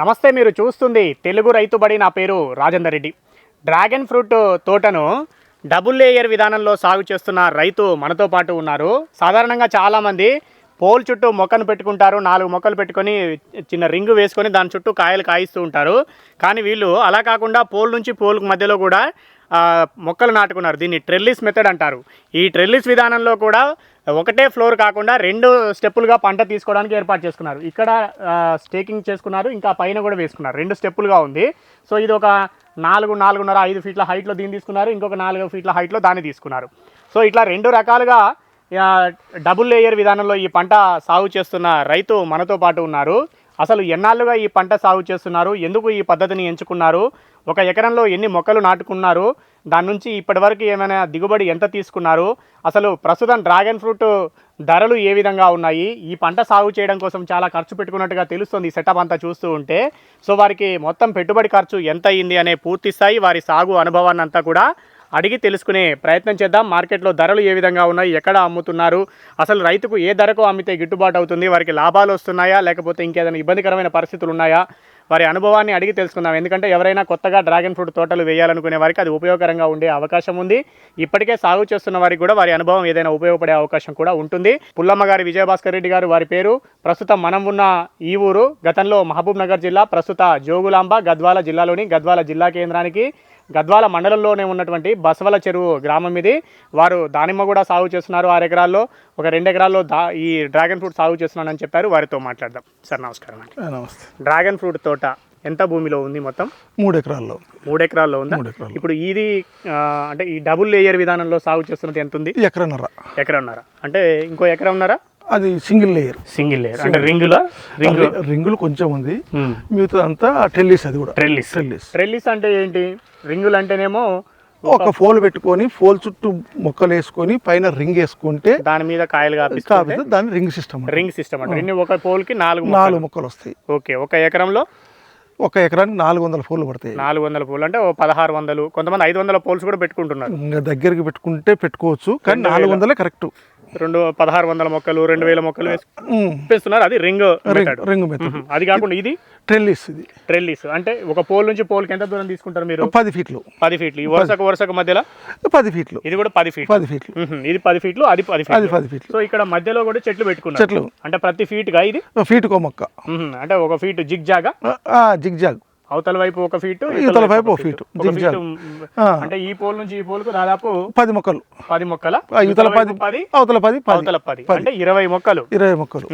నమస్తే మీరు చూస్తుంది తెలుగు రైతుబడి నా పేరు రాజేందర్ రెడ్డి. డ్రాగన్ ఫ్రూట్ తోటను డబుల్ లేయర్ విధానంలో సాగు చేస్తున్న రైతు మనతో పాటు ఉన్నారు. సాధారణంగా చాలామంది పోల్ చుట్టూ మొక్కను పెట్టుకుంటారు నాలుగు మొక్కలు పెట్టుకొని చిన్న రింగు వేసుకొని దాని చుట్టూ కాయలు కాయిస్తూ ఉంటారు. కానీ వీళ్ళు అలా కాకుండా పోల్ నుంచి పోల్ మధ్యలో కూడా మొక్కలు నాటుకున్నారు. దీన్ని ట్రెల్లిస్ మెథడ్ అంటారు. ఈ ట్రెల్లిస్ విధానంలో కూడా ఒకటే ఫ్లోర్ కాకుండా రెండు స్టెప్పులుగా పంట తీసుకోవడానికి ఏర్పాటు చేసుకున్నారు. ఇక్కడ స్టేకింగ్ చేసుకున్నారు ఇంకా పైన కూడా వేసుకున్నారు. రెండు స్టెప్పులుగా ఉంది. సో ఇది ఒక నాలుగు నాలుగున్నర ఐదు ఫీట్ల హైట్లో దీన్ని తీసుకున్నారు. ఇంకొక నాలుగు ఫీట్ల హైట్లో దాన్ని తీసుకున్నారు. సో ఇట్లా రెండు రకాలుగా డబుల్ లేయర్ విధానంలో ఈ పంట సాగు చేస్తున్న రైతు మనతో పాటు ఉన్నారు. అసలు ఎన్నాళ్ళుగా ఈ పంట సాగు చేస్తున్నారు? ఎందుకు ఈ పద్ధతిని ఎంచుకున్నారు? ఒక ఎకరంలో ఎన్ని మొక్కలు నాటుకున్నారు? దాని నుంచి ఇప్పటివరకు ఏమైనా దిగుబడి ఎంత తీసుకున్నారు? అసలు ప్రస్తుతం డ్రాగన్ ఫ్రూట్ ధరలు ఏ విధంగా ఉన్నాయి? ఈ పంట సాగు చేయడం కోసం చాలా ఖర్చు పెట్టుకున్నట్టుగా తెలుస్తుంది ఈ సెటప్ అంతా చూస్తూ ఉంటే. సో వారికి మొత్తం పెట్టుబడి ఖర్చు ఎంత అయింది అనే పూర్తి స్థాయి వారి సాగు అనుభవాన్ని అంతా కూడా అడిగి తెలుసుకునే ప్రయత్నం చేద్దాం. మార్కెట్లో ధరలు ఏ విధంగా ఉన్నాయి? ఎక్కడ అమ్ముతున్నారు? అసలు రైతుకు ఏ ధరకు అమ్మితే గిట్టుబాటు అవుతుంది? వారికి లాభాలు వస్తున్నాయా? లేకపోతే ఇంకేదైనా ఇబ్బందికరమైన పరిస్థితులు ఉన్నాయా? వారి అనుభవాన్ని అడిగి తెలుసుకుందాం. ఎందుకంటే ఎవరైనా కొత్తగా డ్రాగన్ ఫ్రూట్ తోటలు వేయాలనుకునే వారికి అది ఉపయోగకరంగా ఉండే అవకాశం ఉంది. ఇప్పటికే సాగు చేస్తున్న వారికి కూడా వారి అనుభవం ఏదైనా ఉపయోగపడే అవకాశం కూడా ఉంటుంది. పుల్లమ్మ గారి విజయభాస్కర్ రెడ్డి గారు వారి పేరు. ప్రస్తుతం మనం ఉన్న ఈ ఊరు గతంలో మహబూబ్ నగర్ జిల్లా ప్రస్తుత జోగులాంబ గద్వాల జిల్లాలోని గద్వాల జిల్లా కేంద్రానికి గద్వాల మండలంలోనే ఉన్నటువంటి బసవల చెరువు గ్రామం ఇది. వారు దానిమ్మ కూడా సాగు చేస్తున్నారు ఆరు ఎకరాల్లో. ఒక రెండు ఎకరాల్లో దా ఈ డ్రాగన్ ఫ్రూట్ సాగు చేస్తున్నానని చెప్పారు. వారితో మాట్లాడదాం. సార్ నమస్కారం నమస్తే. డ్రాగన్ ఫ్రూట్ తోట ఎంత భూమిలో ఉంది మొత్తం? మూడు ఎకరాల్లో. మూడు ఎకరాల్లో ఉందా? ఇప్పుడు ఇది అంటే ఈ డబుల్ లేయర్ విధానంలో సాగు చేస్తున్నది ఎంత ఉంది ఎకరన్నర. ఎకరన్నర. అంటే ఇంకో ఎకరం ఉన్నారా? అది సింగిల్ లేయర్. Single layer. అంటే రింగులా? రింగ్? రింగులు కొంచెం ఉంది. మిగతా అంతా టెల్లిస్ అది కూడా. ట్రెల్లిస్. టెల్లిస్ ట్రెల్లిస్ అంటే ఏంటి? రింగులు అంటేనేమో ఒక ఫోల్ పెట్టుకొని ఫోల్ చుట్టూ మొక్కలు వేసుకొని పైన రింగ్ వేసుకుంటే దాని మీద కాయలు కాపిస్తే దాన్ని రింగ్ సిస్టమ్ రింగ్ సిస్టమ్ అంటే. ఇన్ని ఒక పోల్కి నాలుగు. నాలుగు మొక్కలు వస్తాయి. ఓకే ఒక ఎకరంలో? ఒక ఎకరానికి నాలుగు వందల ఫోన్లు పడతాయి. నాలుగు వందల పూలు అంటే పదహారు వందలు కొంతమంది ఐదు వందల పోల్స్ కూడా పెట్టుకుంటున్నారు. ఇంకా దగ్గరికి పెట్టుకుంటే పెట్టుకోవచ్చు కానీ నాలుగు వందలే కరెక్ట్. రెండు పదహారు వందల మొక్కలు రెండు వేల మొక్కలు పెంచుతున్నారు. అది రింగ్ రింగ్ అది కాకుండా ఇది? టెల్లిస్ ఇది. ట్రెల్లిస్. అంటే ఒక పోల్ నుంచి పోల్కి ఎంత దూరం తీసుకుంటారు మీరు? పది ఫీట్లు. పది ఫీట్లు. ఈ వరుసకు వరుసకు మధ్యలో? పది ఫీట్లు. ఇది కూడా పది ఫీట్లు. పది ఫీట్లు. ఇది పది ఫీట్లు అది పది అది పది ఫీట్లు. సో ఇక్కడ మధ్యలో కూడా చెట్లు పెట్టుకున్నారు. చెట్లు. అంటే ప్రతి ఫీట్గా ఇది? ఫీట్కో మొక్క. మ్మ్. అంటే ఒక feet zig zag zig zag అవతల వైపు ఒక ఫీటు ఇవతల వైపు ఒక ఫీటు. అంటే ఈ పోల్ నుంచి ఈ పోల్కు దాదాపు పది మొక్కలు. పది మొక్కల? ఇవతల పది పది అవతల పది అవతల పది. అంటే ఇరవై మొక్కలు. ఇరవై మొక్కలు.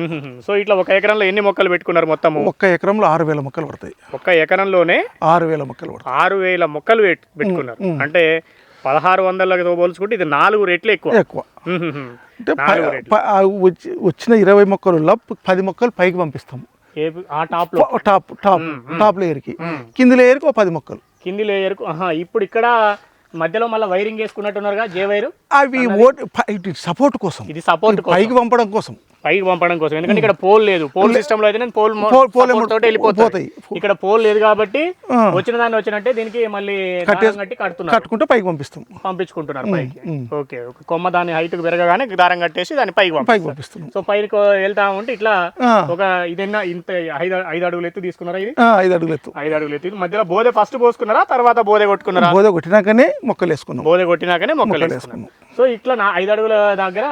సో ఇట్లా ఒక ఎకరంలో ఎన్ని మొక్కలు పెట్టుకున్నారు మొత్తము? ఒక్క ఎకరంలో ఆరు వేల మొక్కలు పడతాయి. ఒక్క ఎకరంలోనే ఆరు వేల మొక్కలు పడతాయి. ఆరు వేల మొక్కలు పెట్- పెట్టుకున్నారు. అంటే పదహారు వందలతో పోల్చుకుంటే ఇది నాలుగు రెట్లు ఎక్కువ. ఎక్కువ. అంటే వచ్చిన ఇరవై మొక్కలలో పది మొక్కలు పైకి పంపిస్తాం ఏ- ఆ టాప్ టాప్ టాప్ టాప్ లేయర్కి. కింది లేయర్కి ఒక పది మొక్కలు. కింది లేయర్కు ఆహా, ఇప్పుడు ఇక్కడ మధ్యలో మళ్ళీ వైరింగ్ వేసుకున్నట్టున్నారుగా జే వైరు? అవి సపోర్ట్ కోసం. ఇది సపోర్ట్ పైకి పంపడం కోసం. పైకి పంపడం కోసం. ఎందుకంటే ఇక్కడ పోల్ లేదు. పోల్ సిస్టమ్లో అయితే నేను పోల్ పోల్- తోటి వెళ్ళిపోతాయి. పోతాయి. ఇక్కడ పోల్ లేదు కాబట్టి. వచ్చిన దాన్ని వచ్చినట్టే దీనికి మళ్ళీ కట్టి కడుతున్నారు. కట్టుకుంటే పైకి పంపిస్తాం. పంపించుకుంటున్నారు పైకి. ఓకే ఒక కొమ్మ దాని హైట్ పెరగగానే దారం కట్టేసి దాన్ని పైకి పైకి పంపిస్తున్నాం. సో పైకి వెళ్తా ఉంటే ఇట్లా. ఒక ఇదన్నా ఇంత ఐదు ఐదు అడుగులు ఎత్తు తీసుకున్నారా ఇది? ఐదు అడుగులు ఎత్తు. ఐదు అడుగులు ఎత్తు. మధ్యలో బోధే ఫస్ట్ పోసుకున్నారా? తర్వాత బోధే కొట్టుకున్నారా? బోధ కొట్టినాకనే మొక్కలు వేసుకున్నాం బోధ కొట్టినాకనే మొక్కలు మొక్కలు వేసుకున్నాం సో ఇట్లా నా ఐదు అడుగుల దగ్గర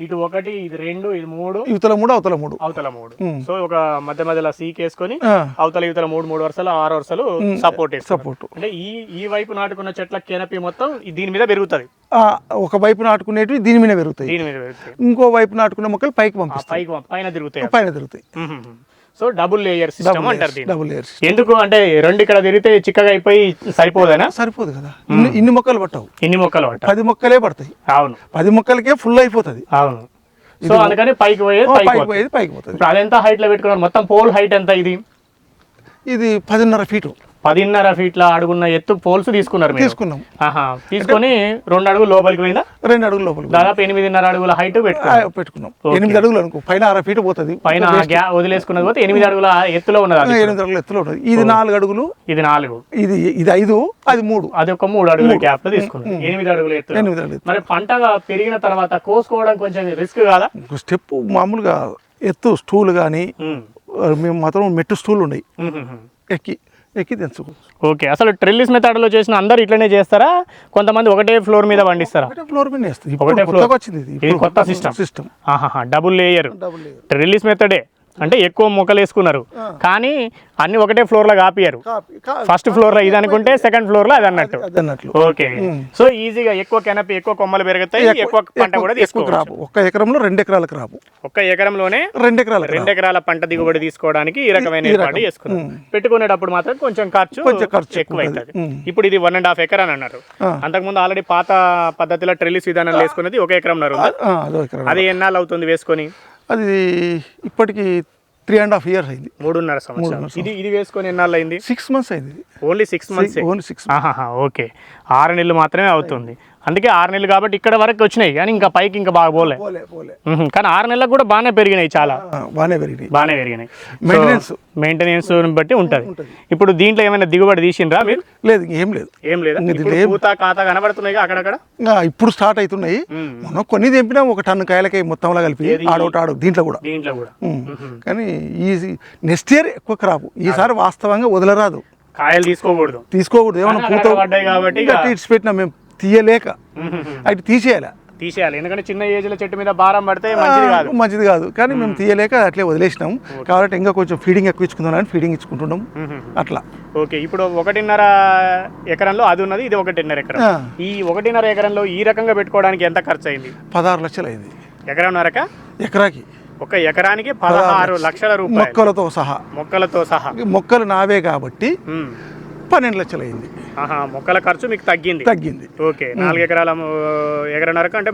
ఇటు ఒకటి ఇది రెండు ఇది మూడు. ఇవతల మూడు అవతల మూడు. అవతల మూడు. సో ఒక మధ్య మధ్యలో సీక్ వేసుకొని అవతల ఇవతల మూడు మూడు వరుసలు ఆరు వరుసలు సపోర్ట్ సపోర్ట్ అంటే ఈ ఈ వైపు నాటుకున్న చెట్ల కెనపి మొత్తం దీని మీద పెరుగుతుంది. ఆ, ఒక వైపు నాటుకునేటివి దీని మీద పెరుగుతాయి. దీని మీద పెరుగుతాయి. ఇంకో వైపు నాటుకునే మొక్కలు పైకి పంపిస్తాం పైకి పైన తిరుగుతాయి. పైన తిరుగుతాయి. సో డబుల్ లేయర్ సిస్టమ్ అంటారు దీన్ని. డబుల్ లేయర్స్ ఎందుకు? అంటే రెండు ఇక్కడ తిరిగితే చిక్కగా అయిపోయి సరిపోదేనా? సరిపోదు కదా. ఇన్ని ఇన్ని మొక్కలు పట్టవు. ఇన్ని మొక్కలు పట్ట పది మొక్కలే పడతాయి. అవును. పది మొక్కలకే ఫుల్ అయిపోతుంది. అవును. సో అందుకని పైకి పోయేది పైకి పైకి పోతుంది. పోయేది పైకి పోతుంది. ఇప్పుడు అదెంత హైట్లో పెట్టుకున్నారు? మొత్తం పోల్ హైట్ ఎంత ఇది? ఇది పదిన్నర ఫీటు పదిన్నర ఫీట్ల అడుగున్న ఎత్తు పోల్స్ తీసుకున్నారు తీసుకున్నాం. తీసుకొని రెండు అడుగులు లోపలికి పోయిందా? రెండు అడుగుల లోపలికి దాదాపు ఎనిమిదిన్నర అడుగుల హైట్ పెట్టుకున్నాం. ఎనిమిది అడుగులు అనుకో పైన అర ఫీట్ పోతుంది. పైన వదిలేసుకున్నది పోతే ఎనిమిది అడుగుల ఎత్తులో ఉన్నది. ఎనిమిది అడుగులు ఎత్తులో ఉంటుంది ఇది నాలుగు అడుగులు. ఇది నాలుగు. ఇది ఇది ఐదు అది మూడు. అది ఒక మూడు అడుగుల గ్యాప్లో తీసుకున్నారు ఎనిమిది అడుగుల ఎత్తు ఎనిమిది అడుగులు మరి పంట పెరిగిన తర్వాత కోసుకోవడం కొంచెం రిస్క్ కాదా? స్టెప్ మామూలుగా ఎత్తు స్టూల్ కానీ. మేము మాత్రం మెట్టు స్టూల్ ఉన్నాయి ఎక్కి. ఎక్కి తెచ్చుకోవచ్చు ఓకే అసలు ట్రెల్లిస్ మెథడ్లో చేసిన అందరు ఇట్లనే చేస్తారా? కొంతమంది ఒకటే ఫ్లోర్ మీద పండిస్తారా? ఒకటే ఫ్లోర్ మీద వేస్తుంది ఒకటే. కొత్తగా వచ్చింది ఇది. కొత్త system. System. Double layer. Double layer. Trellis మెథడే. అంటే ఎక్కువ మొక్కలు వేసుకున్నారు కానీ అన్ని ఒకటే ఫ్లోర్లో కాపియారు కాపీ కా- ఫస్ట్ ఫ్లోర్లో ఇది అనుకుంటే సెకండ్ అది అన్నట్టు. అది అన్నట్లు ఓకే. సో ఈజీగా ఎక్కువ కెనపి ఎక్కువ కొమ్మలు పెరుగుతాయి ఎక్కువ పంట కూడా తీసుకోవచ్చు. ఒక్క ఎకరంలో రెండు ఎకరాల క్రాప్ ఒక్క ఎకరంలోనే రెండు ఎకరాల. రెండు ఎకరాల పంట దిగుబడి తీసుకోవడానికి ఈ రకమైన. ఏర్పాటు చేసుకున్నారు. పెట్టుకునేటప్పుడు మాత్రం కొంచెం ఖర్చు కొంచెం ఖర్చు ఎక్కువ అవుతుంది ఇప్పుడు ఇది వన్ అండ్ హాఫ్ ఎకర్ అని అన్నారు. అంతకుముందు ఆల్రెడీ పాత పద్ధతిలో ట్రెల్లిస్ విధానం వేసుకున్నది ఒక ఎకరం. అది ఎన్నాళ్ళు అవుతుంది వేసుకొని? అది ఇప్పటికి త్రీ అండ్ హాఫ్ ఇయర్స్ అయింది. మూడున్నర సంవత్సరం ఇది ఇది వేసుకొని ఎన్నాళ్ళు అయింది? సిక్స్ మంత్స్ అయింది. Only six months only six okay. ఆరు నెలలు మాత్రమే అవుతుంది. అందుకే ఆరు నెలలు కాబట్టి ఇక్కడ వరకు వచ్చినాయి. కానీ ఇంకా పైకి ఇంకా బాగా పోలే. కానీ ఆరు నెలలకు కూడా బాగానే పెరిగినాయి చాలా. బాగానే పెరిగినాయి. బాగానే పెరిగినాయి. మెయింటెనెన్స్ మెయింటెనెన్స్ బట్టి ఉంటుంది. ఇప్పుడు దీంట్లో ఏమైనా దిగుబడి తీసిండ్రా మీరు? లేదు ఇంకేం లేదు. ఏం లేదా? కాత కనబడుతున్నాయి అక్కడక్కడ? ఇప్పుడు స్టార్ట్ అవుతున్నాయి. మనం కొన్ని తెంపినా ఒక టన్ను కాయలకి మొత్తంలో కలిపి. ఆడొకటి ఆడొక దీంట్లో కూడా. దీంట్లో కూడా. కానీ ఈ నెక్స్ట్ ఇయర్ ఎక్కువ క్రాప్ ఈసారి వాస్తవంగా వదలరాదు. కాయలు తీసుకోకూడదు. తీసుకోకూడదు. ఏమైనా కానీ పూత కాబట్టి ఇడిచి పెట్టినా మేము. తీయలేక. అటు తీసేయాలి. తీసేయాలి. ఎందుకంటే చిన్న ఏజ్లో చెట్టు మీద భారం పడితే మంచిది కాదు. మంచిది కాదు. కానీ మేము తీయలేక అట్లే వదిలేసినాం. కాబట్టి ఇంకా కొంచెం ఫీడింగ్ ఎక్కువ ఇచ్చుకుందాం అని ఫీడింగ్ ఇచ్చుకుంటున్నాం. అట్లా. ఓకే. ఇప్పుడు ఒకటిన్నర ఎకరంలో అది ఉన్నది ఇది ఒకటిన్నర ఎకరం. ఈ ఒకటిన్నర ఎకరంలో ఈ రకంగా పెట్టుకోవడానికి ఎంత ఖర్చు అయింది పదహారు లక్షలు అయింది ఎకరంన్నరక ఎకరాకి. ఒక ఎకరానికి పదహారు లక్షల రూపాయలు. మొక్కలతో సహా. మొక్కలతో సహా. మొక్కలు నావే కాబట్టి. పన్నెండు లక్షలు అయింది. మొక్కల ఖర్చు మీకు తగ్గింది. తగ్గింది. ఓకే నాలుగు ఎకరాల ఎకరన్నరకు అంటే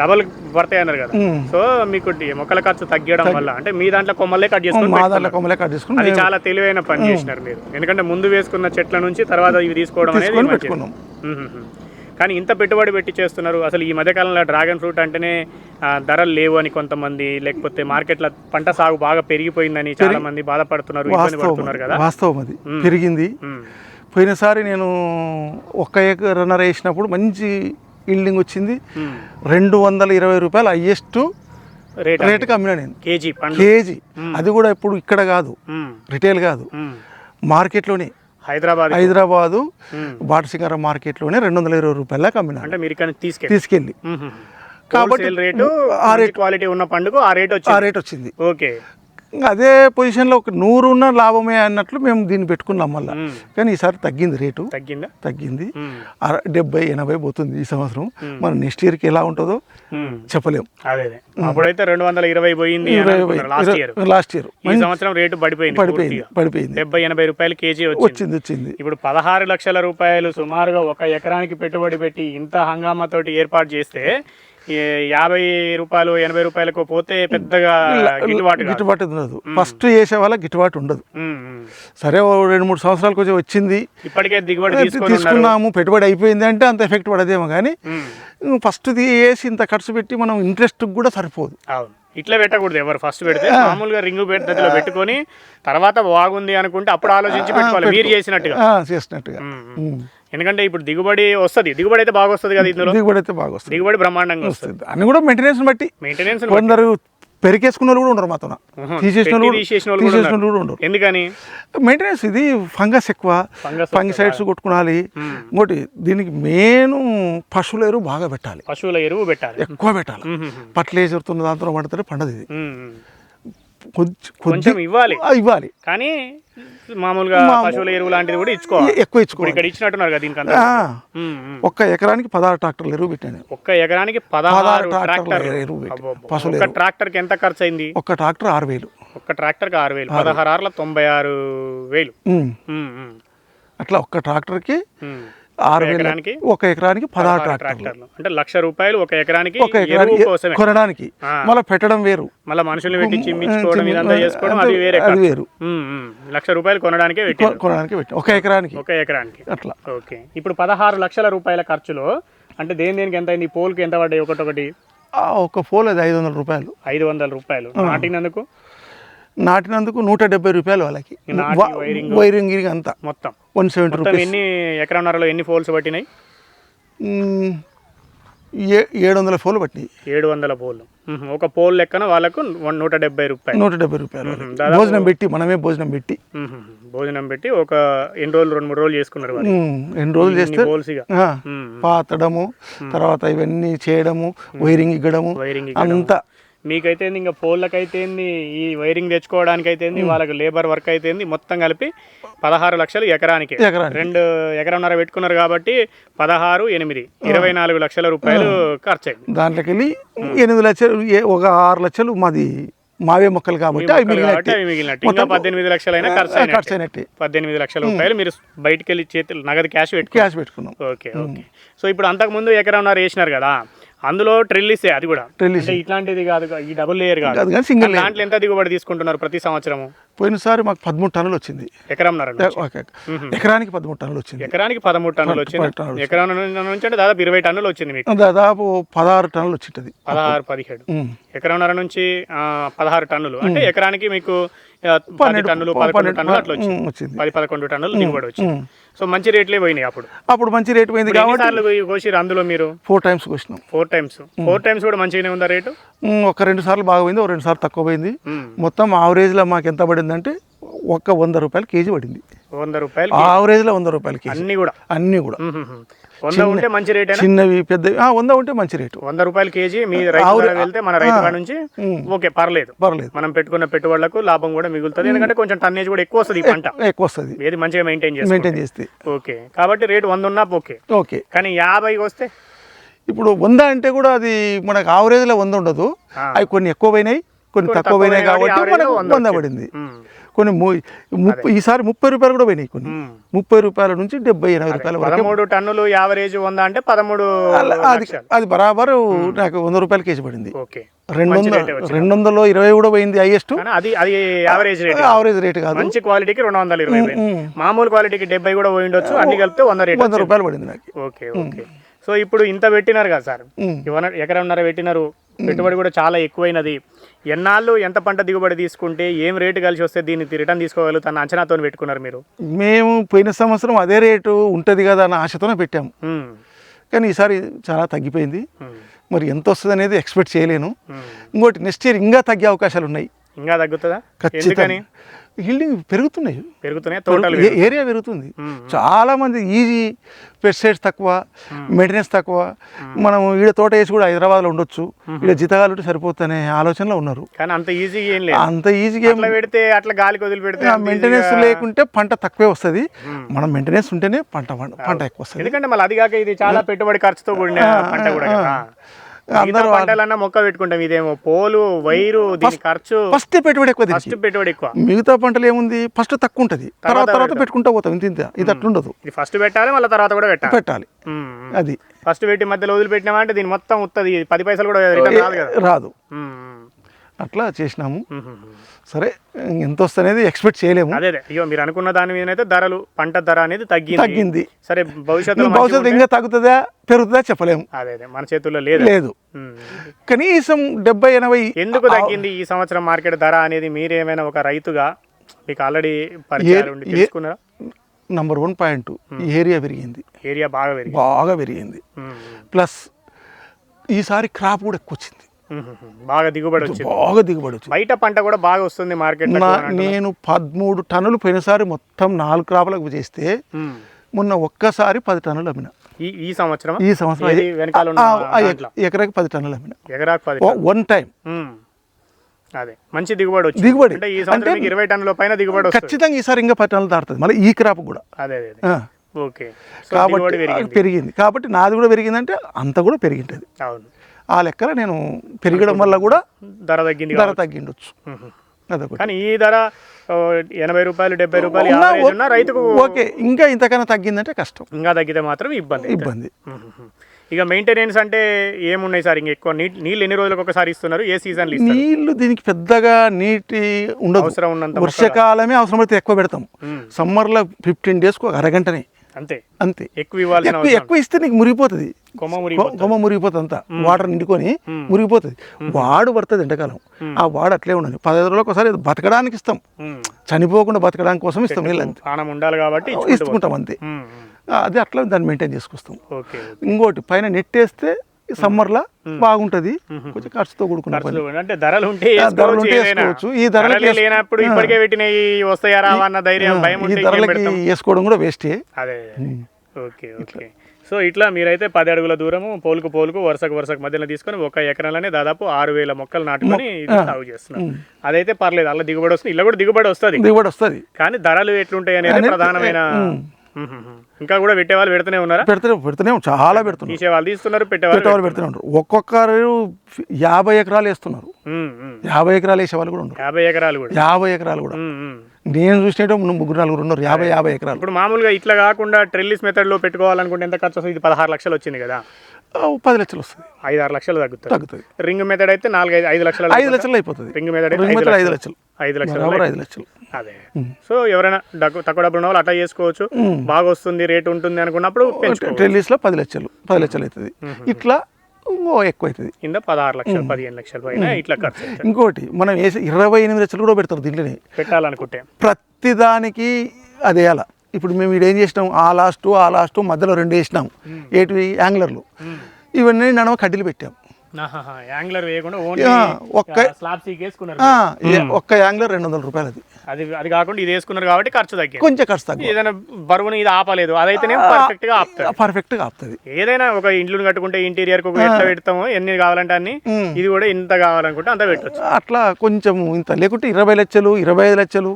డబల్ పడతాయి అన్నారు కదా. సో మీకు మొక్కల ఖర్చు తగ్గడం వల్ల అంటే మీ దాంట్లో కొమ్మలే కట్ చేసుకొని మా దాంట్లో. కొమ్మలే కట్ చేసుకుని అది చాలా తెలివైన పని చేసినారు మీరు. ఎందుకంటే ముందు వేసుకున్న చెట్ల నుంచి తర్వాత ఇవి తీసుకోవడం అనేది. పెట్టుకున్నాం. కానీ ఇంత పెట్టుబడి పెట్టి చేస్తున్నారు. అసలు ఈ మధ్యకాలంలో డ్రాగన్ ఫ్రూట్ అంటేనే ధరలు లేవు అని కొంతమంది లేకపోతే మార్కెట్లో పంట సాగు బాగా పెరిగిపోయిందని చాలా మంది బాధపడుతున్నారు ఇబ్బంది పడుతున్నారు కదా. వాస్తవం అది. పెరిగింది. పోయినసారి నేను ఒక్క ఎకరన్నర వేసినప్పుడు మంచి ఈల్డింగ్ వచ్చింది. రెండు వందల ఇరవై రూపాయలు హయ్యెస్ట్ రేట్ రేటుకి అమ్మినా? నేను. KG KG. అది కూడా ఇప్పుడు ఇక్కడ కాదు. రిటైల్ కాదు. మార్కెట్లోనే. హైదరాబాద్ హైదరాబాదు. బాటసింగార మార్కెట్లోనే రెండు వందల ఇరవై రూపాయలకు అమ్మినా. అంటే మీరు ఇక్కడ తీసుకెళ్ళి. కాబట్టి రేటు ఆ రేట్ క్వాలిటీ ఉన్న పండుగ ఆ రేట్ ఆ వచ్చింది. రేట్ వచ్చింది. ఓకే. ఇంకా అదే పొజిషన్లో ఒక నూరు ఉన్న లాభమే అన్నట్లు మేము దీన్ని పెట్టుకున్నాం మళ్ళీ. కానీ ఈసారి తగ్గింది రేటు. తగ్గిందా? తగ్గింది. డెబ్బై ఎనభై పోతుంది ఈ సంవత్సరం. మన నెక్స్ట్ ఇయర్కి ఎలా ఉంటుందో మ్మ్. చెప్పలేం. అదే అదే. అప్పుడైతే రెండు వందల ఇరవై పోయింది లాస్ట్ ఇయర్. Last year. ఈ సంవత్సరం రేటు పడిపోయింది పడిపోయింది. పడిపోయింది. డెబ్బై ఎనభై రూపాయలు కేజీ వచ్చింది. వచ్చింది ఇప్పుడు పదహారు లక్షల రూపాయలు సుమారుగా ఒక ఎకరానికి పెట్టుబడి పెట్టి ఇంత హంగామాతోటి ఏర్పాటు చేస్తే యాభై రూపాయలు ఎనభై రూపాయలకు పోతే పెద్దగా గిట్టుబాటు. గిట్టుబాటు ఉండదు. ఫస్ట్ చేసే వాళ్ళ గిట్టుబాటు ఉండదు. సరే ఓ రెండు మూడు సంవత్సరాలకు కొంచెం వచ్చింది. ఇప్పటికే దిగుబడి తీసుకున్నాము పెట్టుబడి అయిపోయింది అంటే అంత ఎఫెక్ట్ పడదేమో కానీ ఫస్ట్ వేసి ఇంత ఖర్చు పెట్టి మనం ఇంట్రెస్ట్ కూడా సరిపోదు. అవును. ఇట్లా పెట్టకూడదు ఎవరు ఫస్ట్ పెడితే. మామూలుగా రింగు పద్ధతిలో పెట్టుకొని తర్వాత బాగుంది అనుకుంటే అప్పుడు ఆలోచించి పెట్టుకోవాలి. మీరు చేసినట్టుగా. చేసినట్టుగా. ఎందుకంటే ఇప్పుడు దిగుబడి వస్తుంది. దిగుబడి అయితే బాగా వస్తుంది కదా ఇందులో? దిగుబడి అయితే బాగా వస్తుంది. దిగుబడి బ్రహ్మాండంగా వస్తుంది. అన్ని కూడా మెయింటెనెన్స్ బట్టి మెయింటెనెన్స్ కొందరు పెరికేసుకున్న వాళ్ళు కూడా ఉండరు మాతో తీసేసిన తీసేసిన కూడా ఉండరు. ఎందుకని? మెయింటెనెన్స్ ఇది ఫంగస్ ఎక్కువ. ఫంగస్ ఫంగిసైడ్స్ కొట్టుకునాలి. ఇంకోటి దీనికి మెయిన్ పశువుల ఎరువు బాగా పెట్టాలి. పశువుల ఎరువు పెట్టాలి. ఎక్కువ పెట్టాలి. ఉమ్, ఉమ్, ఫర్టిలైజర్ తున్న దాంతో పడితే పండదు ఇది. కొద్ది కొంచెం ఇవ్వాలి. ఇవ్వాలి. కానీ మామూలుగా పశువుల ఎరువు లాంటిది కూడా ఇచ్చుకోవాలి. ఎక్కువ ఇచ్చుకోవాలి. ఇక్కడ ఇచ్చినట్టున్నారు కదా దీనికి ఆ, ఉమ్, ఉమ్. ఒక్క ఎకరానికి పదహారు ట్రాక్టర్లు ఎరువు పెట్టాను. ఒక్క ఎకరానికి పదహారు ట్రాక్టర్ ఎరువు. పశువుల ఒక్క ఎరువు. ట్రాక్టర్కి ఎంత ఖర్చు అయింది ఒక్క ట్రాక్టర్ ఆరు వేలు. ఒక్క ట్రాక్టర్కి ఆరు వేలు. పదహారు ఆరుల తొంభై ఆరు వేలు. అట్లా ఒక్క ట్రాక్టర్కి. ఆరు వేలు ఒక ఎకరానికి పదహారు ట్రాక్టర్లు. అంటే లక్ష రూపాయలు ఒక ఎకరానికి ఒక ఎకరానికి కొనడానికి. మళ్ళీ పెట్టడం వేరు. మళ్ళీ అంతే, అది వేరే. లక్ష రూపాయలు కొనడానికే కొనడానికి పెట్టి ఒక ఎకరానికి. ఒక ఎకరానికి. అట్లా. ఓకే. ఇప్పుడు పదహారు లక్షల రూపాయల ఖర్చులో అంటే దేని దేనికి ఎంత అయింది? పోల్కి ఎంత పడ్డాయి? ఒకటొకటి. ఆ ఒక పోల్ అది ఐదు వందల రూపాయలు. ఐదు వందల రూపాయలు. నాటినందుకు? నాటినందుకు నూట డెబ్బై రూపాయలు వాళ్ళకి. వైరింగ్. అంతా. మొత్తం. One seventy rupees. ఎన్ని ఎకరంన్నరలో ఎన్ని ఫోల్స్ పట్టినాయి? ఏడు వందల ఫోన్లు పట్టినాయి. ఏడు వందల మ్మ్. ఒక పోల్ లెక్కన వాళ్ళకు నూట డెబ్బై రూపాయలు. నూట డెబ్బై రూపాయలు భోజనం పెట్టి మనమే భోజనం పెట్టి. భోజనం పెట్టి ఒక ఎన్ని రోజులు రెండు మూడు రోజులు చేసుకున్నారు. ఎన్ని రోజులు చేస్తే పాతడము తర్వాత ఇవన్నీ చేయడము వైరింగ్ ఇగ్గడము వైరింగ్ అంతా మీకైతే ఇంకా పోళ్ళకైతే ఈ వైరింగ్ తెచ్చుకోవడానికి అయితే వాళ్ళకి లేబర్ వర్క్ అయితే మొత్తం కలిపి పదహారు లక్షలు ఎకరానికి. రెండు ఎకరన్నర పెట్టుకున్నారు కాబట్టి పదహారు ఎనిమిది. ఇరవై నాలుగు లక్షల రూపాయలు ఖర్చు అయింది దాంట్లోకి వెళ్ళి ఎనిమిది లక్షలు ఒక ఆరు లక్షలు మాది మావే మొక్కలు కాబట్టి అవి మిగిలినట్టే. ఇంకా పద్దెనిమిది లక్షలైనా ఖర్చు ఖర్చు అయినట్టే పద్దెనిమిది లక్షల రూపాయలు మీరు బయటికి వెళ్ళి చేతులు నగదు క్యాష్ పెట్టుకో క్యాష్ పెట్టుకున్నాం. Okay okay. సో ఇప్పుడు అంతకుముందు ఎకరన్నర వేసినారు కదా. అందులో ట్రిల్లిసే అది కూడా. ట్రిల్లిస్. ఇట్లాంటిది కాదు ఈ డబుల్ లేయర్ కాదు. సింగిల్ దాంట్లో ఎంత దిగుబడి తీసుకుంటున్నారు ప్రతి సంవత్సరము? పోయినసారి మాకు పదమూడు టన్నులు వచ్చింది. ఎకరానికి పదమూడు టన్నులు వచ్చింది. ఎకరానికి పదమూడు టన్నులు వచ్చింది. ఎకరం నుంచి అంటే దాదాపు ఇరవై టన్నులు వచ్చింది మీకు. దాదాపు పదహారు టన్నులు వచ్చింటది. పదహారు పదిహేడు. ఎకరంన్నర నుంచి పదహారు టన్నులు. అంటే ఎకరానికి మీకు పన్నెండు, టన్నులు పదకొండు టన్నులు అట్లా వచ్చింది. వచ్చింది. పది పదకొండు టన్నులు దిగుబడి వచ్చింది. సో మంచి రేట్లే పోయినాయి అప్పుడు. అప్పుడు మంచి రేటు పోయింది కాబట్టి కోసిరు అందులో మీరు? ఫోర్ టైమ్స్ వచ్చినాం ఫోర్ టైమ్స్. ఫోర్ టైమ్స్ కూడా మంచిగానే ఉందా రేటు? ఒక రెండు సార్లు బాగా పోయింది ఒక రెండు సార్లు తక్కువ పోయింది. మొత్తం ఆవరేజ్లో మాకు ఎంత పడిందంటే ఒక్క వంద రూపాయలు కేజీ పడింది. వంద రూపాయలు ఆవరేజ్లో వంద రూపాయలు కేజీ. అన్ని కూడా? అన్నీ కూడా. వంద ఉంటే మంచి రేట్ చిన్నవి పెద్దవి. వంద ఉంటే మంచి రేటు. వంద రూపాయలు కేజీ మీ వెళ్తే మన రైతు నుంచి ఓకే పర్లేదు. పర్లేదు. మనం పెట్టుకున్న పెట్టుబడులకు లాభం కూడా మిగులుతుంది. ఎందుకంటే కొంచెం టన్నేజ్ కూడా ఎక్కువ వస్తుంది పంట. ఎక్కువ వస్తుంది. ఏది మంచిగా మెయింటైన్ చేస్తుంది మెయింటైన్ చేస్తే. ఓకే. కాబట్టి రేట్ వంద ఉన్నా ఓకే. ఓకే. కానీ యాభైకి వస్తే? ఇప్పుడు వంద అంటే కూడా అది మనకు ఆవరేజ్లో వంద ఉండదు. అవి కొన్ని ఎక్కువ పోయినాయి. కొన్ని తక్కువ పోయినాయి కాబట్టి మనకు వంద. పడింది. కొన్ని ముప్పై ఈసారి ముప్పై రూపాయలు కూడా పోయినాయి కొన్ని. ముప్పై రూపాయల నుంచి డెబ్బై ఎనభై రూపాయల వరకు. పదమూడు టన్నులు యావరేజ్ వంద అంటే పదమూడు అది అది బరాబరు నాకు వంద రూపాయలు కేజీ పడింది. రెండు వందల. రెండు వందలో ఇరవై కూడా పోయింది హైయెస్ట్ అది అది యావరేజ్ రేట్ ఆవరేజ్ రేట్ కాదు. మంచి క్వాలిటీకి రెండు వందల ఇరవై. మామూలు క్వాలిటీకి డెబ్బై కూడా పోయి ఉండొచ్చు అన్ని కలిపితే వంద రేట్ వంద రూపాయలు పడింది నాకు. Okay okay. సో ఇప్పుడు ఇంత పెట్టినారు కదా సార్. ఎకరన్నర పెట్టినారు. పెట్టుబడి కూడా చాలా ఎక్కువైనది. ఎన్నాళ్ళు ఎంత పంట దిగుబడి తీసుకుంటే ఏం రేటు కలిసి వస్తే దీన్ని రిటర్న్ తీసుకోగలుగుతాను అంచనాతో పెట్టుకున్నారు మీరు? మేము పోయిన సంవత్సరం అదే రేటు ఉంటుంది కదా అన్న ఆశతోనే పెట్టాము. కానీ ఈసారి చాలా తగ్గిపోయింది. మరి ఎంత వస్తుంది అనేది ఎక్స్పెక్ట్ చేయలేను. ఇంకోటి నెక్స్ట్ ఇయర్ ఇంకా తగ్గే అవకాశాలు ఉన్నాయి ఇంకా తగ్గుతుందా? ఖచ్చితంగా. హీల్డింగ్ పెరుగుతున్నాయి. పెరుగుతున్నాయి ఏరియా పెరుగుతుంది. మ్మ్. చాలా మంది ఈజీ పెస్టిసైడ్స్ తక్కువ మెయింటెనెన్స్ తక్కువ. మనం ఈడ తోట వేసి కూడా హైదరాబాద్లో ఉండొచ్చు. ఈడ జీతగాలు ఉంటే ఆలోచనలో ఉన్నారు. కానీ అంత ఈజీ ఏం లేదు. అంత ఈజీగా పెడితే అట్లా గాలికి వదిలి పెడితే మెయింటెనెన్స్ లేకుంటే పంట తక్కువే వస్తుంది. మనం మెయింటెనెన్స్ ఉంటేనే పంట పంట- పంట ఎక్కువ వస్తుంది. ఎందుకంటే మళ్ళీ అది కాక ఇది చాలా పెట్టుబడి ఖర్చుతో కూడిన పంట కూడా మిగతా పంటలన్నా మొక్క పెట్టుకుంటాం. ఇదేమో పోలు వైరు దీని ఖర్చు. ఫస్ట్ పెట్టుబడి ఎక్కువ ఫస్ట్ పెట్టుబడి ఎక్కువ. మిగతా పంటలు ఏముంది? ఫస్ట్ తక్కువ ఉంటుంది తర్వాత తర్వాత పెట్టుకుంటా పోతాం. ఇంత ఇంత. ఇది అట్లుండదు. ఇది ఫస్ట్ పెట్టాలి మళ్ళీ తర్వాత కూడా పెట్టాలి. పెట్టాలి. అది. ఫస్ట్ పెట్టి మధ్యలో వదిలిపెట్టినామంటే దీని మొత్తం ఉత్తది. పది పైసలు కూడా రాదు. అట్లా చేసినాము. సరే ఎంత వస్తుంది ఎక్స్పెక్ట్ చేయలేము. అదే అయ్యో మీరు అనుకున్న దాని మీదనైతే ధరలు పంట ధర అనేది తగ్గింది. తగ్గింది. సరే భవిష్యత్తు మంచిగా ఇంకా తగ్గుతుందా పెరుగుతుందా చెప్పలేము. అదే అదే. మన చేతుల్లో లేదు. లేదు. కనీసం డెబ్బై ఎనభై ఎందుకు తగ్గింది ఈ సంవత్సరం మార్కెట్ ధర అనేది? మీరేమైనా ఒక రైతుగా మీకు ఆల్రెడీ పరిచయాలు తెలుసుకున్నారా? నంబర్ వన్ పాయింట్ ఏరియా పెరిగింది. ఏరియా బాగా పెరిగింది. బాగా పెరిగింది. ప్లస్ ఈసారి క్రాప్ కూడా ఎక్కువ వచ్చింది. బాగా దిగుబడి వచ్చింది. బాగా దిగుబడి వచ్చింది. బయట పంట కూడా బాగా వస్తుంది మార్కెట్ నేను పదమూడు టన్నులు పోయినసారి మొత్తం నాలుగు క్రాపులకు చేస్తే మొన్న ఒక్కసారి పది టన్నులు అమ్మిన. ఈ ఈ సంవత్సరం ఈ సంవత్సరం? ఎకరాకి పది టన్నులు అమ్మిన. ఎకరాకు పది వన్ టైం. అదే మంచి దిగుబడి వచ్చింది. దిగుబడి. అంటే ఈ సంవత్సరం ఇరవై టన్నుల పైన దిగుబడి ఖచ్చితంగా ఈసారి ఇంకా పది టన్నులు దాడుతుంది మళ్ళీ ఈ క్రాప్ కూడా. అదే అదే ఓకే. కాబట్టి పెరిగింది. పెరిగింది. కాబట్టి నాది కూడా పెరిగిందంటే అంత కూడా పెరిగింటది. అవును. ఆ లెక్కన నేను పెరగడం వల్ల కూడా ధర తగ్గింది ధర. తగ్గిండొచ్చు. కానీ ఈ ధర ఎనభై రూపాయలు డెబ్బై రూపాయలు రైతుకు ఓకే ఇంకా ఇంతకన్నా తగ్గిందంటే కష్టం. ఇంకా తగ్గితే మాత్రం ఇబ్బంది. ఇబ్బంది. ఇక మెయింటెనెన్స్ అంటే ఏమున్నాయి సార్? ఇంక ఎక్కువ నీళ్ళు నీళ్ళు ఎన్ని రోజులకు ఒకసారి ఇస్తున్నారు? ఏ సీజన్లు ఇస్తారు? నీళ్ళు దీనికి పెద్దగా నీటి ఉండదు. అవసరం ఉన్నంత వర్షాకాలమే అవసరమైతే ఎక్కువ పెడతాం మ్మ్. సమ్మర్లో ఫిఫ్టీన్ డేస్కి ఒక అరగంటనే. అంతే. అంతే. ఎక్కువ ఇవ్వాల్సిన ఎక్కువ ఇస్తే నీకు మురిగిపోతుంది. కొమ్మ మురిగిపోతుంది. అంతా. వాటర్ నిండుకొని మురిగిపోతుంది. వాడు పడుతుంది ఎండాకాలం. ఆ వాడు అట్లే ఉండదు పదహైదు రోజులకు ఒకసారి బతకడానికి ఇస్తాం. చనిపోకుండా బతకడానికి కోసం ఇస్తాం నీళ్ళు ఉండాలి కాబట్టి ఇస్తుకుంటాం అంతే. అది అట్లా దాన్ని మెయింటైన్ చేసుకొస్తాం. ఇంకోటి పైన నెట్ వేస్తే సమ్మర్లో బాగుంటుంది. కొంచెం ఖర్చుతో కూడుకున్న పని. ఖర్చులు అంటే ధరలు ఉంటే ఆ, ధరలు వేసుకోవచ్చు ఉంటే ఏదైనా. వేసుకోవచ్చు. ఈ ధరలే లేనప్పుడు ఇప్పటికే వస్తాయా ధైర్యం భయం ఈ ధరలకి వేసుకోవడం కూడా వేస్టే. అదే. Okay okay. సో ఇట్లా మీరైతే పది అడుగుల దూరము పోలుకు పోలుకు వరుసకు వరుసకు మధ్యలో తీసుకొని ఒక ఎకరంలోనే దాదాపు ఆరు వేల మొక్కలు నాటుకొని సాగు చేస్తున్నారు. అదైతే పర్లేదు అలా దిగుబడి వస్తుంది ఇలా కూడా దిగుబడి వస్తుంది. దిగుబడి వస్తుంది. కానీ ధరలు ఎట్లుంటాయి అనేది ప్రధానమైన. ఇంకా కూడా పెట్టేవాళ్ళు పెడుతూనే ఉన్నారా? పెడుతూనే పెడుతూనే. చాలా పెడుతున్నారు. తీసేవాళ్ళు తీస్తున్నారు పెట్టేవాళ్ళు పెడుతూనే ఉంటారు ఒక్కొక్కరు యాభై ఎకరాలు వేస్తున్నారు. యాభై ఎకరాలు వేసే వాళ్ళు కూడా ఉన్నారు. యాభై ఎకరాలు కూడా. యాభై ఎకరాలు కూడా. నేను చూసినట్టు ముగ్గురు నలుగురు ఉన్నారు. యాభై యాభై ఎకరాలు. ఇప్పుడు మామూలుగా ఇట్లా కాకుండా ట్రెల్లిస్ మెథడ్లో పెట్టుకోవాలనుకుంటే ఎంత ఖర్చు వస్తుంది? ఇది పదహారు లక్షలు వచ్చింది కదా. పది లక్షలు వస్తుంది. ఐదు ఆరు లక్షలు తగ్గుతుంది. తగ్గుతుంది. రింగ్ మెథడ్ అయితే నాలుగు ఐదు ఐదు లక్షలు ఐదు లక్షలు అయిపోతుంది. రింగ్ మెథడ్ రింగ్ ఐదు మెథడ్ ఐదు లక్షలు. ఐదు లక్షలు ఐదు లక్షలు. అదే. సో ఎవరైనా డగ్గు- తక్కువ డబ్బులు ఉన్న వాళ్ళు అట్లా చేసుకోవచ్చు. బాగా వస్తుంది రేట్ ఉంటుంది అనుకున్నప్పుడు ట్రెల్లీస్లో పది లక్షలు పది లక్షలు అవుతుంది. ఇట్లా ఇంకో ఎక్కువ అవుతుంది కింద పదహారు లక్షలు పదిహేను లక్షలు పైన ఇట్లా ఖర్చు. ఇంకోటి మనం వేసి ఇరవై ఎనిమిది లక్షలు కూడా పెడతారు దీంట్లోనే. పెట్టాలనుకుంటే. ప్రతిదానికి అది వేయాల. ఇప్పుడు మేము ఏం చేసినాం? ఆ లాస్ట్ ఆ లాస్ట్ మధ్యలో రెండు వేసినాం. ఏటివి? యాంగ్లర్లు. ఇవన్నీ నడవ కడ్డీలు పెట్టాం. ఒక్క ఒక్క యాంగ్లర్ రెండు వందల రూపాయలు అది అది అది కాకుండా ఇది వేసుకున్నారు కాబట్టి ఖర్చు తగ్గింది. కొంచెం ఖర్చు తక్కువ ఏదైనా బరువుని ఇది ఆపలేదు. అదైతేనే పర్ఫెక్ట్గా ఆపుతారు. పర్ఫెక్ట్గా ఆపుతుంది ఏదైనా ఒక ఇంట్లో కట్టుకుంటే ఇంటీరియర్కు ఎట్లా పెడతామో ఎన్ని కావాలంటే అన్ని ఇది కూడా ఇంత కావాలనుకుంటే అంత పెట్టొచ్చు. అట్లా కొంచెం ఇంత లేకుంటే ఇరవై లక్షలు ఇరవై ఐదు లక్షలు.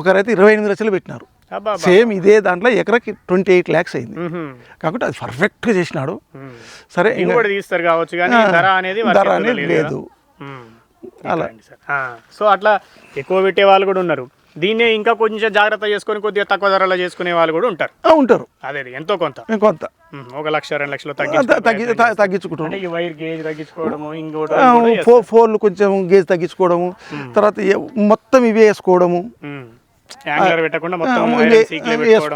ఒకరైతే ఇరవై ఎనిమిది లక్షలు పెట్టినారు. సేమ్ ఇదే దాంట్లో ఎకరకి ట్వంటీ ఎయిట్ ల్యాక్స్ అయింది. కాబట్టి అది పర్ఫెక్ట్గా చేసినాడు. సరే తీస్తారు కావచ్చు కానీ ధర అనేది లేదు. అలా. సో అట్లా ఎక్కువ పెట్టే వాళ్ళు కూడా ఉన్నారు. దీన్నే ఇంకా కొంచెం జాగ్రత్త చేసుకొని కొద్దిగా తక్కువ ధరలో చేసుకునే వాళ్ళు కూడా ఉంటారు. ఉంటారు. అదే ఎంతో కొంత. మ్మ్. ఒక లక్ష రెండు లక్షలు తగ్గించుకుంటాం ఈ వైర్ గేజ్ తగ్గించుకోవడము ఇంకోటి ఆ, ఫో ఫోన్లు కొంచెం గేజ్ తగ్గించుకోవడము తర్వాత మొత్తం ఇవే వేసుకోవడము. పెట్టకుండా మొత్తం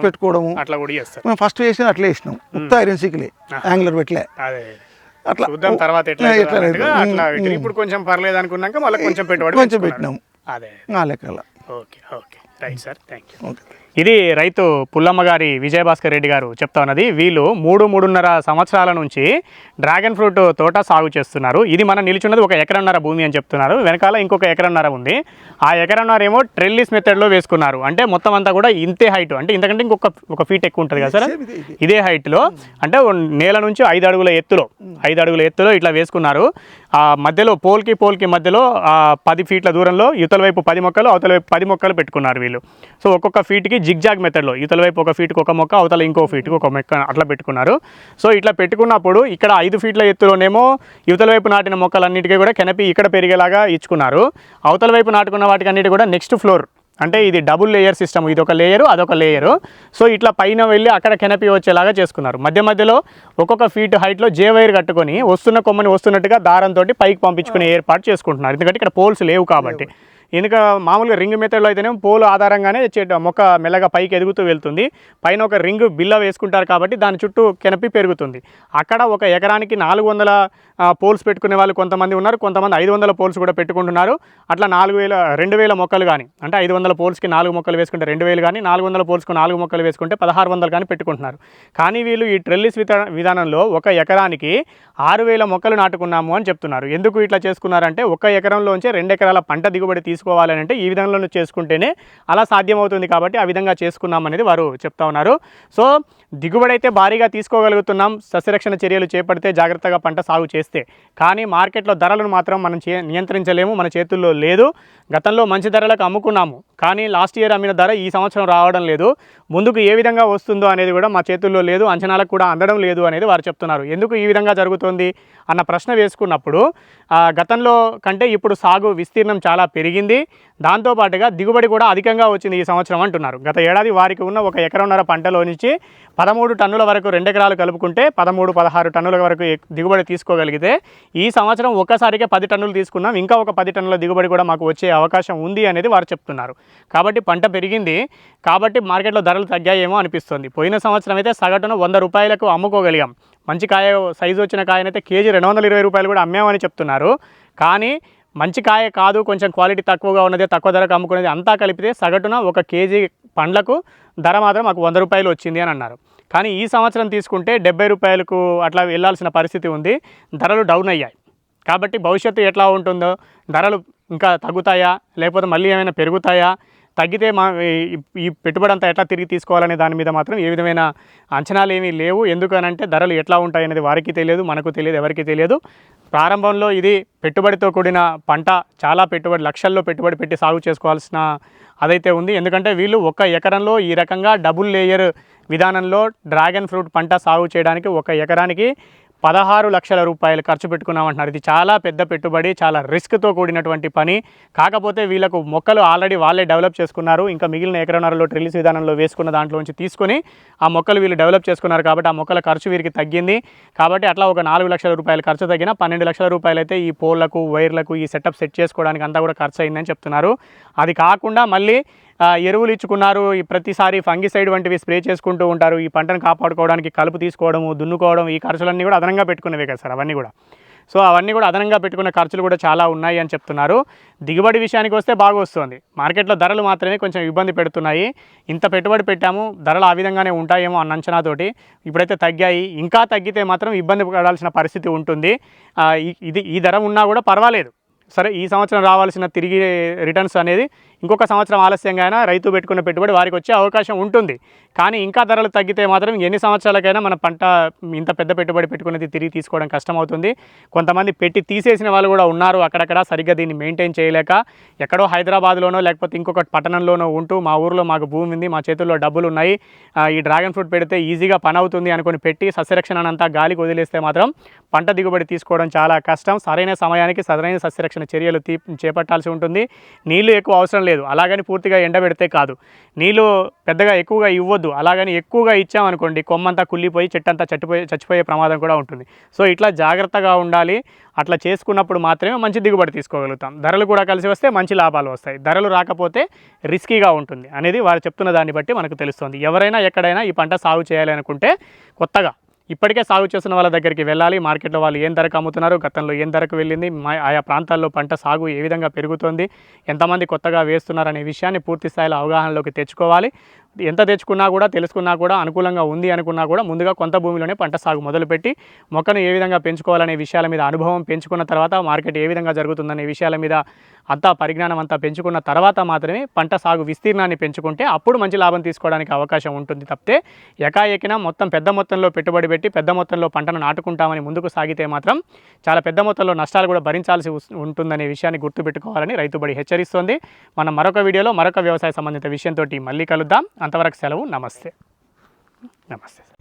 పెట్టుకోవడము. అట్లా కూడా చేస్తారు. ఫస్ట్ వేసిన అట్లే వేసినాం. ఉత్త ఐరన్ సీక్లే యాంగులర్ పెట్టలే. అదే. అట్లా చూద్దాం తర్వాత ఎట్లా. ఇప్పుడు కొంచెం పర్లేదు అనుకున్నాక మళ్ళీ కొంచెం పెట్టుబడి కొంచెం. పెట్టినాం. అదే. ఆ లెక్కల. Okay okay. Right sir. Thank you okay. ఇది రైతు పుల్లమ్మ గారి విజయభాస్కర్ రెడ్డి గారు చెప్తా ఉన్నది. వీళ్ళు మూడు మూడున్నర సంవత్సరాల నుంచి డ్రాగన్ ఫ్రూట్ తోట సాగు చేస్తున్నారు. ఇది మనం నిలిచున్నది ఒక ఎకరన్నర భూమి అని చెప్తున్నారు. వెనకాల ఇంకొక ఎకరన్నర ఉంది. ఆ ఎకరన్నర ఏమో ట్రెల్లిస్ మెథడ్లో వేసుకున్నారు. అంటే మొత్తం అంతా కూడా ఇంతే హైట్ అంటే ఇంతకంటే ఇంకొక ఒక ఫీట్ ఎక్కువ ఉంటుంది కదా సార్? ఇదే, హైట్లో అంటే నేల నుంచి ఐదు అడుగుల ఎత్తులో ఐదు అడుగుల ఎత్తులో ఇట్లా వేసుకున్నారు. ఆ మధ్యలో పోల్కి పోల్కి మధ్యలో ఆ పది ఫీట్ల దూరంలో యువతల వైపు పది మొక్కలు అవతల వైపు పది మొక్కలు పెట్టుకున్నారు వీళ్ళు. సో ఒక్కొక్క ఫీట్కి జిగ్జాగ్ మెథడ్లో ఇతల వైపు ఒక ఫీట్కి ఒక మొక్క అవతల ఇంకో ఫీట్కి ఒక మొక్క అట్లా పెట్టుకున్నారు. సో ఇట్లా పెట్టుకున్నప్పుడు ఇక్కడ ఐదు ఫీట్ల ఎత్తులోనేమో యువతల వైపు నాటిన మొక్కలన్నిటికీ కూడా కెనపి ఇక్కడ పెరిగేలాగా ఇచ్చుకున్నారు. అవతల వైపు నాటుకున్న వాటికన్నిటి కూడా నెక్స్ట్ ఫ్లోర్ అంటే ఇది డబుల్ లేయర్ సిస్టమ్ ఇది ఒక లేయరు అదొక లేయరు సో ఇట్లా పైన వెళ్ళి అక్కడ కెనపి వచ్చేలాగా చేసుకున్నారు. మధ్య మధ్యలో ఒక్కొక్క ఫీట్ హైట్లో జే వైర్ కట్టుకొని వస్తున్న కొమ్మని వస్తున్నట్టుగా దారంతో పైకి పంపించుకునే ఏర్పాటు చేసుకుంటున్నారు. ఎందుకంటే ఇక్కడ పోల్స్ లేవు కాబట్టి. ఎందుక మామూలుగా రింగ్ మెథడ్లో అయితేనే పోల్ ఆధారంగానే చెట్టు మొక్క మెల్లగా పైకి ఎదుగుతూ వెళ్తుంది. పైన ఒక రింగ్ బిల్ల వేసుకుంటారు కాబట్టి దాని చుట్టూ కెనపి పెరుగుతుంది. అక్కడ ఒక ఎకరానికి నాలుగు వందల పోల్స్ పెట్టుకునే వాళ్ళు కొంతమంది ఉన్నారు. కొంతమంది ఐదు వందల పోల్స్ కూడా పెట్టుకుంటున్నారు. అట్లా నాలుగు వేల రెండు వేల మొక్కలు కానీ అంటే ఐదు వందల పోల్స్కి నాలుగు మొక్కలు వేసుకుంటే రెండు వేలు కానీ నాలుగు వందల పోల్స్కి నాలుగు మొక్కలు వేసుకుంటే పదహారు వందలు కానీ పెట్టుకుంటున్నారు. కానీ వీళ్ళు ఈ ట్రెల్లిస్ విధానంలో ఒక ఎకరానికి ఆరు వేల మొక్కలు నాటుకున్నాము అని చెప్తున్నారు. ఎందుకు ఇట్లా చేసుకున్నారంటే ఒక ఎకరంలోంచే రెండు ఎకరాల పంట దిగుబడి తీసుకోవాలని అంటే ఈ విధంగా చేసుకుంటేనే అలా సాధ్యమవుతుంది కాబట్టి ఆ విధంగా చేసుకున్నాం అనేది వారు చెప్తా ఉన్నారు. సో దిగుబడి అయితే భారీగా తీసుకోగలుగుతున్నాం. సస్యరక్షణ చర్యలు చేపడితే జాగ్రత్తగా పంట సాగు చేస్తే. కానీ మార్కెట్లో ధరలను మాత్రం మనం చే నియంత్రించలేము. మన చేతుల్లో లేదు. గతంలో మంచి ధరలకు అమ్ముకున్నాము. కానీ లాస్ట్ ఇయర్ అమ్మిన ధర ఈ సంవత్సరం రావడం లేదు. ముందుకు ఏ విధంగా వస్తుందో అనేది కూడా మా చేతుల్లో లేదు. అంచనాలకు కూడా అందడం లేదు అనేది వారు చెప్తున్నారు. ఎందుకు ఈ విధంగా జరుగుతుంది? అన్న ప్రశ్న వేసుకున్నప్పుడు గతంలో కంటే ఇప్పుడు సాగు విస్తీర్ణం చాలా పెరిగింది. దాంతోపాటుగా దిగుబడి కూడా అధికంగా వచ్చింది ఈ సంవత్సరం అంటున్నారు. గత ఏడాది వారికి ఉన్న ఒక ఎకరంన్నర పంటలో నుంచి పదమూడు టన్నుల వరకు రెండు ఎకరాలు కలుపుకుంటే పదమూడు పదహారు టన్నుల వరకు దిగుబడి తీసుకోగలిగితే ఈ సంవత్సరం ఒక్కసారిగా పది టన్నులు తీసుకున్నాం. ఇంకా ఒక పది టన్నుల దిగుబడి కూడా మాకు వచ్చే అవకాశం ఉంది అనేది వారు చెప్తున్నారు. కాబట్టి పంట పెరిగింది. కాబట్టి మార్కెట్లో ధరలు తగ్గాయేమో అనిపిస్తుంది. పోయిన సంవత్సరం అయితే సగటున వంద రూపాయలకు అమ్ముకోగలిగాం. మంచి కాయ సైజు వచ్చిన కాయనైతే కేజీ రెండు వందల ఇరవై రూపాయలు కూడా అమ్మామని చెప్తున్నారు. కానీ మంచి కాయ కాదు కొంచెం క్వాలిటీ తక్కువగా ఉన్నది తక్కువ ధరకు అమ్ముకునేది అంతా కలిపితే సగటున ఒక కేజీ పండ్లకు ధర మాత్రం మాకు వంద రూపాయలు వచ్చింది అని అన్నారు. కానీ ఈ సంవత్సరం తీసుకుంటే డెబ్బై రూపాయలకు అట్లా వెళ్ళాల్సిన పరిస్థితి ఉంది. ధరలు డౌన్ అయ్యాయి. కాబట్టి భవిష్యత్తు ఎట్లా ఉంటుందో ధరలు ఇంకా తగ్గుతాయా లేకపోతే మళ్ళీ ఏమైనా పెరుగుతాయా తగ్గితే మా ఈ- పెట్టుబడి అంతా ఎట్లా తిరిగి తీసుకోవాలనే దాని మీద మాత్రం ఏ విధమైన అంచనాలు ఏమీ లేవు. ఎందుకనంటే ధరలు ఎట్లా ఉంటాయి అనేది వారికి తెలియదు మనకు తెలియదు ఎవరికి తెలియదు. ప్రారంభంలో ఇది పెట్టుబడితో కూడిన పంట చాలా పెట్టుబడి లక్షల్లో పెట్టుబడి పెట్టి సాగు చేసుకోవాల్సిన అదైతే ఉంది. ఎందుకంటే వీళ్ళు ఒక్క ఎకరంలో ఈ రకంగా డబుల్ లేయర్ విధానంలో డ్రాగన్ ఫ్రూట్ పంట సాగు చేయడానికి ఒక ఎకరానికి పదహారు లక్షల రూపాయలు ఖర్చు పెట్టుకున్నామంటున్నారు. ఇది చాలా పెద్ద పెట్టుబడి చాలా రిస్క్తో కూడినటువంటి పని. కాకపోతే వీళ్ళకు మొక్కలు ఆల్రెడీ వాళ్ళే డెవలప్ చేసుకున్నారు. ఇంకా మిగిలిన ఎకరన్నరలో ట్రిల్లిస్ విధానంలో వేసుకున్న దాంట్లోంచి తీసుకొని ఆ మొక్కలు వీళ్ళు డెవలప్ చేసుకున్నారు కాబట్టి ఆ మొక్కల ఖర్చు వీరికి తగ్గింది. కాబట్టి అట్లా ఒక నాలుగు లక్షల రూపాయలు ఖర్చు తగ్గిన పన్నెండు లక్షల రూపాయలు అయితే ఈ పోల్లకు వైర్లకు ఈ సెటప్ సెట్ చేసుకోవడానికి అంతా కూడా ఖర్చు అయిందని చెప్తున్నారు. అది కాకుండా మళ్ళీ ఎరువులు ఇచ్చుకున్నారు. ఈ ప్రతిసారి ఫంగిసైడ్ వంటివి స్ప్రే చేసుకుంటూ ఉంటారు. ఈ పంటను కాపాడుకోవడానికి కలుపు తీసుకోవడము దున్నుకోవడం ఈ ఖర్చులన్నీ కూడా అదనంగా పెట్టుకునేవి కదా సార్ అవన్నీ కూడా. సో అవన్నీ కూడా అదనంగా పెట్టుకున్న ఖర్చులు కూడా చాలా ఉన్నాయి అని చెప్తున్నారు. దిగుబడి విషయానికి వస్తే బాగా వస్తుంది. మార్కెట్లో ధరలు మాత్రమే కొంచెం ఇబ్బంది పెడుతున్నాయి. ఇంత పెట్టుబడి పెట్టాము ధరలు ఆ విధంగానే ఉంటాయేమో అన్న అంచనాతోటి ఇప్పుడైతే తగ్గాయి. ఇంకా తగ్గితే మాత్రం ఇబ్బంది పడాల్సిన పరిస్థితి ఉంటుంది. ఇది ఈ ధర ఉన్నా కూడా పర్వాలేదు. సరే ఈ సంవత్సరం రావాల్సిన తిరిగి రిటర్న్స్ అనేది ఇంకొక సంవత్సరం ఆలస్యంగా అయినా రైతు పెట్టుకున్న పెట్టుబడి వారికి వచ్చే అవకాశం ఉంటుంది. కానీ ఇంకా ధరలు తగ్గితే మాత్రం ఎన్ని సంవత్సరాలకైనా మన పంట ఇంత పెద్ద పెట్టుబడి పెట్టుకున్నది తిరిగి తీసుకోవడం కష్టమవుతుంది. కొంతమంది పెట్టి తీసేసిన వాళ్ళు కూడా ఉన్నారు అక్కడక్కడ సరిగ్గా దీన్ని మెయింటైన్ చేయలేక. ఎక్కడో హైదరాబాద్లోనో లేకపోతే ఇంకొక పట్టణంలోనో ఉంటూ మా ఊర్లో మాకు భూమి ఉంది మా చేతుల్లో డబ్బులు ఉన్నాయి. ఈ డ్రాగన్ ఫ్రూట్ పెడితే ఈజీగా పని అవుతుంది అనుకొని పెట్టి సస్యరక్షణ అంతా గాలికి వదిలేస్తే మాత్రం పంట దిగుబడి తీసుకోవడం చాలా కష్టం. సరైన సమయానికి సరైన సస్యరక్షణ చర్యలు తీ చేపట్టాల్సి ఉంటుంది. నీళ్ళు ఎక్కువ అవసరం లేదు. అలాగని పూర్తిగా ఎండబెడితే కాదు. నీళ్ళు పెద్దగా ఎక్కువగా ఇవ్వద్దు. అలాగని ఎక్కువగా ఇచ్చామనుకోండి కొమ్మంతా కుళ్ళిపోయి చెట్టంతా చచ్చిపోయే చచ్చిపోయే ప్రమాదం కూడా ఉంటుంది. సో ఇట్లా జాగ్రత్తగా ఉండాలి. అట్లా చేసుకున్నప్పుడు మాత్రమే మంచి దిగుబడి తీసుకోగలుగుతాం. ధరలు కూడా కలిసి వస్తే మంచి లాభాలు వస్తాయి. ధరలు రాకపోతే రిస్కీగా ఉంటుంది అనేది వారు చెప్తున్న దాన్ని బట్టి మనకు తెలుస్తుంది. ఎవరైనా ఎక్కడైనా ఈ పంట సాగు చేయాలి అనుకుంటే కొత్తగా ఇప్పటికే సాగు చేస్తున్న వాళ్ళ దగ్గరికి వెళ్ళాలి. మార్కెట్లో వాళ్ళు ఏం ధరకు అమ్ముతున్నారు గతంలో ఏం ధరకు వెళ్ళింది మా- ఆయా ప్రాంతాల్లో పంట సాగు ఏ విధంగా పెరుగుతోంది ఎంతమంది కొత్తగా వేస్తున్నారు అనే విషయాన్ని పూర్తి స్థాయిలో అవగాహనలోకి తెచ్చుకోవాలి. ఎంత తెచ్చుకున్నా కూడా తెలుసుకున్నా కూడా అనుకూలంగా ఉంది అనుకున్నా కూడా ముందుగా కొంత భూమిలోనే పంట సాగు మొదలుపెట్టి మొక్కను ఏ విధంగా పెంచుకోవాలనే విషయాల మీద అనుభవం పెంచుకున్న తర్వాత మార్కెట్ ఏ విధంగా జరుగుతుందనే విషయాల మీద అంతా పరిజ్ఞానం అంతా పెంచుకున్న తర్వాత మాత్రమే పంట సాగు విస్తీర్ణాన్ని పెంచుకుంటే అప్పుడు మంచి లాభం తీసుకోవడానికి అవకాశం ఉంటుంది తప్పితే ఎకాఎకిన మొత్తం పెద్ద మొత్తంలో పెట్టుబడి పెట్టి పెద్ద మొత్తంలో పంటను నాటుకుంటామని ముందుకు సాగితే మాత్రం చాలా పెద్ద మొత్తంలో నష్టాలు కూడా భరించాల్సి ఉంటుందనే విషయాన్ని గుర్తుపెట్టుకోవాలని రైతుబడి హెచ్చరిస్తోంది. మనం మరొక వీడియోలో మరొక వ్యవసాయ సంబంధిత విషయంతో మళ్ళీ కలుద్దాం. అంతవరకు సెలవు. నమస్తే. నమస్తే